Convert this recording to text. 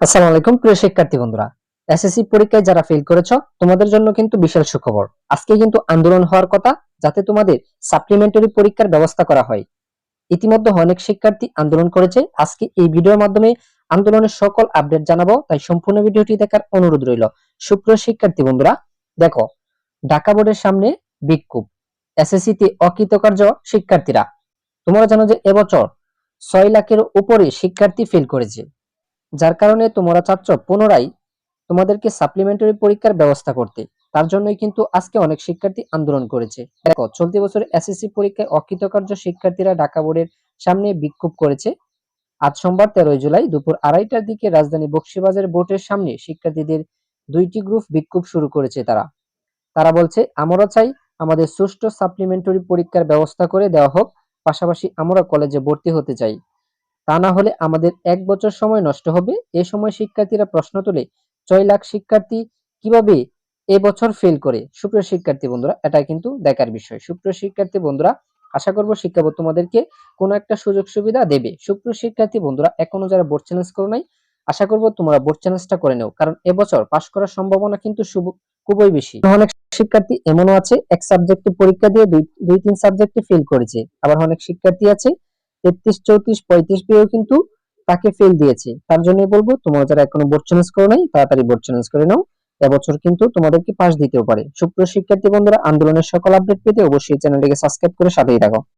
আসসালামু আলাইকুম, প্রিয় শিক্ষার্থী বন্ধুরা। এসএসসি পরীক্ষায় যারা ফেল করেছ, তোমাদের জন্য কিন্তু বিশাল সুখবর। আজকে কিন্তু আন্দোলন হওয়ার কথা, যাতে তোমাদের সাপ্লিমেন্টারি পরীক্ষার ব্যবস্থা করা হয়। ইতিমধ্যে অনেক শিক্ষার্থী আন্দোলন করেছে। আজকে এই ভিডিওর মাধ্যমে আন্দোলনের সকল আপডেট জানাব। তাই সম্পূর্ণ ভিডিওটি দেখার অনুরোধ রইল। সুপ্রিয় শিক্ষার্থী বন্ধুরা, দেখো, ঢাকা বোর্ডের সামনে বিক্ষোভ। এসএসসি তে অকৃতকার্য শিক্ষার্থীরা। তোমরা জানো যে এবছর ছয় লাখের উপরে শিক্ষার্থী ফেল করেছে। যার কারণে তোমরা চাচ্ছ পুনরায় তোমাদেরকে সাপ্লিমেন্টারি পরীক্ষার ব্যবস্থা করতে। তার জন্যই কিন্তু আজকে অনেক শিক্ষার্থী আন্দোলন করেছে। দেখো, চলতি বছর এসএসসি পরীক্ষায় অকৃতকার্য শিক্ষার্থীরা ঢাকা বোর্ডের সামনে বিক্ষোভ করেছে। আজ সোমবার তেরোই জুলাই দুপুর আড়াইটার দিকে রাজধানী বক্সিবাজার বোর্ডের সামনে শিক্ষার্থীদের দুইটি গ্রুপ বিক্ষোভ শুরু করেছে তারা। তারা বলছে আমরা চাই আমাদের সুষ্ঠু সাপ্লিমেন্টারি পরীক্ষার ব্যবস্থা করে দেওয়া হোক। পাশাপাশি আমরা কলেজে ভর্তি হতে চাই। তা না হলে আমাদের এক বছর সময় নষ্ট হবে। এ সময় শিক্ষার্থীরা প্রশ্ন তোলে, ছয় লাখ শিক্ষার্থী কীভাবে এবছর ফেল করে? সুপ্রিয় শিক্ষার্থী বন্ধুরা এটা কিন্তু দেখার বিষয়। সুপ্রিয় শিক্ষার্থী বন্ধুরা, আশা করব শিক্ষা তোমাদেরকে কোনো একটা সুযোগ সুবিধা দেবে। সুপ্রিয় শিক্ষার্থী বন্ধুরা, এখনও যারা বোর্ড চ্যালেঞ্জ করো নাই, আশা করব তোমরা বোর্ড চ্যালেঞ্জটা করে নেও। কারণ এবছর পাশ করার সম্ভাবনা কিন্তু খুবই বেশি। অনেক শিক্ষার্থী এমনও আছে, এক সাবজেক্টে পরীক্ষা দিয়ে দুই দুই, তিন সাবজেক্টে ফেল করেছে। আবার অনেক শিক্ষার্থী আছে তেত্রিশ, চৌত্রিশ, পঁয়ত্রিশ পেয়েও কিন্তু তাকে ফেল দিয়েছে। তার জন্য বলব, তোমরা যারা এখনও বোর্ড চ্যালেঞ্জ করো নাই, তাড়াতাড়ি বোর্ড চ্যালেঞ্জ করে নাও। এবছর কিন্তু তোমাদেরকে পাশ দিতেও পারে। সুপ্রিয় শিক্ষার্থী বন্ধুরা, আন্দোলনের সকল আপডেট পেতে অবশ্যই চ্যানেলটিকে সাবস্ক্রাইব করে সাথেই থাকো।